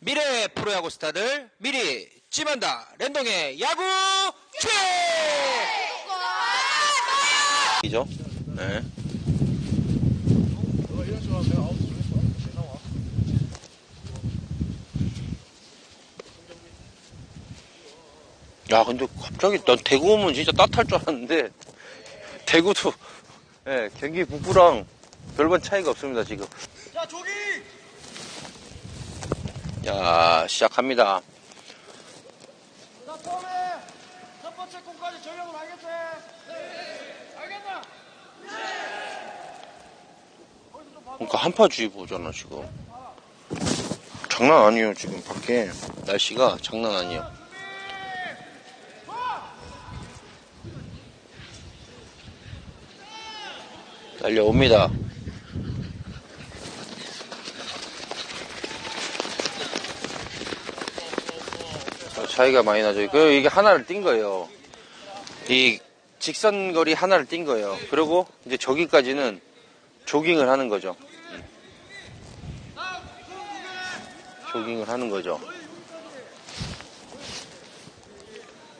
미래 프로야구 스타들 미리 찜한다 랜동의 야구 최! 이죠? 네. 야, 근데 갑자기 난 대구 오면 진짜 따뜻할 줄 알았는데 대구도 예, 경기 북부랑 별반 차이가 없습니다, 지금. 자 조기 자, 시작합니다. 자 처음에 첫 번째 공까지 전력을 알겠지? 네 알겠나? 그러니까 한파주의보잖아, 지금. 장난 아니에요, 지금 밖에. 날씨가 장난 아니에요. 달려옵니다. 차이가 많이 나죠. 그 이게 하나를 띈 거예요. 이 직선 거리 하나를 띈 거예요. 그리고 이제 저기까지는 조깅을 하는 거죠. 음. 조깅을 하는 거죠.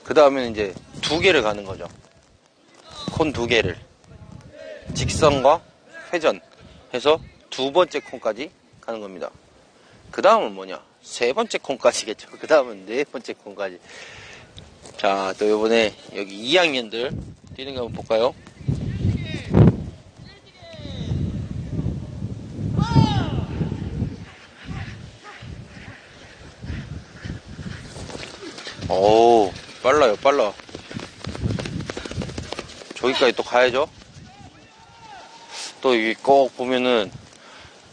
그 다음에는 이제 두 개를 가는 거죠. 콘 두 개를. 직선과 회전 해서 두 번째 콘까지 가는 겁니다. 그 다음은 뭐냐? 세 번째 콘까지겠죠. 그 다음은 네 번째 콘까지. 자, 또 요번에 여기 2학년들 뛰는 거 한번 볼까요? 오, 빨라요, 빨라. 저기까지 또 가야죠. 또 이게 꼭 보면은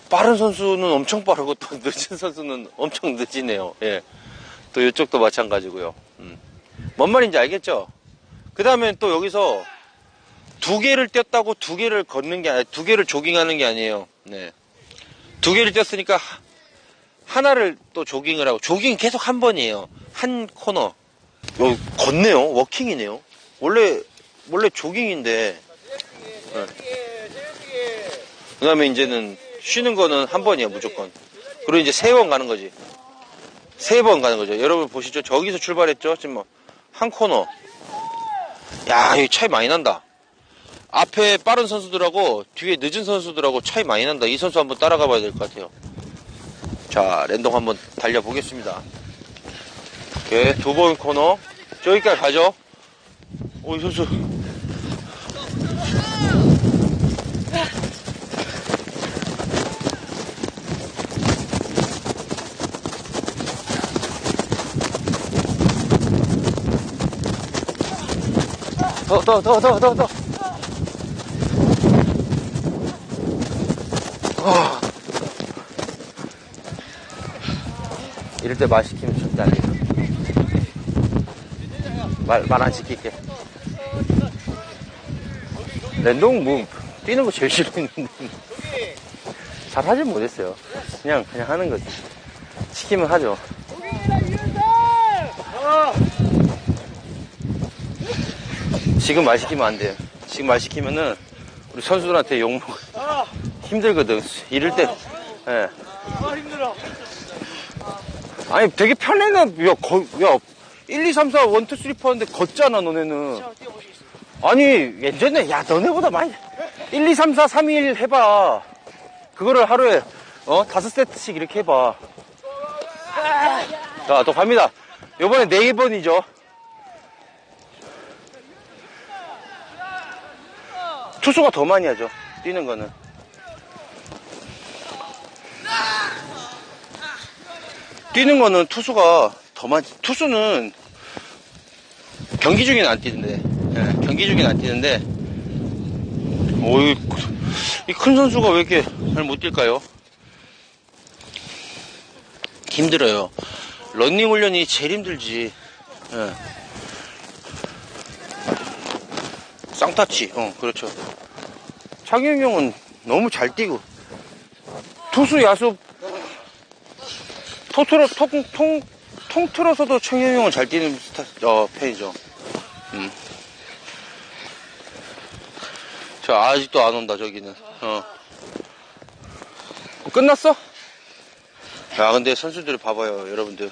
빠른 선수는 엄청 빠르고 또 늦은 선수는 엄청 늦으네요. 예. 또 이쪽도 마찬가지고요. 음. 뭔 말인지 알겠죠? 그 다음에 또 여기서 두 개를 뛰었다고 두 개를 걷는 게 아니, 두 개를 조깅하는 게 아니에요. 네. 두 개를 뛰었으니까 하- 하나를 또 조깅을 하고 조깅 계속 한 번이에요. 한 코너. 어, 걷네요. 워킹이네요. 원래 원래 조깅인데. 그 다음에 이제는 쉬는 거는 한 번이에요, 무조건. 그리고 이제 세 번 가는 거지. 세 번 가는 거죠. 여러분 보시죠. 저기서 출발했죠? 지금 뭐, 한 코너. 야, 여기 차이 많이 난다. 앞에 빠른 선수들하고 뒤에 늦은 선수들하고 차이 많이 난다. 이 선수 한번 따라가 봐야 될 것 같아요. 자, 랜덤 한번 달려보겠습니다. 오케이, 두 번 코너. 저기까지 가죠. 오, 이 선수. 더, 더, 더, 더, 더, 더. 아. 이럴 때 말 시키면 절대 안 돼. 말, 말 안 시킬게. 랜동 뭐, 뛰는 거 제일 싫어했는데. 잘 하진 못했어요. 그냥, 그냥 하는 거지. 시키면 하죠. 지금 말 시키면 안 돼요. 지금 말 시키면은 우리 선수들한테 욕먹 힘들거든. 이럴 때, 예. 아 힘들어 아니, 되게 편해나, 야, 거, 야, 1, 2, 3, 4, 1, 2, 3, 4 하는데 걷잖아, 너네는. 아니, 예전에, 야, 너네보다 많이, 1, 2, 3, 4, 3, 2, 1 해봐. 그거를 하루에, 어, 다섯 세트씩 이렇게 해봐. 자, 또 갑니다. 요번에 네 번이죠. 투수가 더 많이 하죠. 뛰는 거는. 뛰는 거는 투수가 더 많이, 투수는 경기 중에는 안 뛰는데, 예, 경기 중에는 안 뛰는데, 오이, 이큰 선수가 왜 이렇게 잘 못 뛸까요? 힘들어요. 런닝 훈련이 제일 힘들지. 예. 쌍타치, 어, 그렇죠. 창현 형은 너무 잘 뛰고, 투수, 야수, 토트로, 통, 통, 통틀어서도 창현 형은 잘 뛰는 스타, 어, 편이죠. 음. 저 아직도 안 온다, 저기는. 어. 끝났어? 야, 근데 선수들 봐봐요, 여러분들.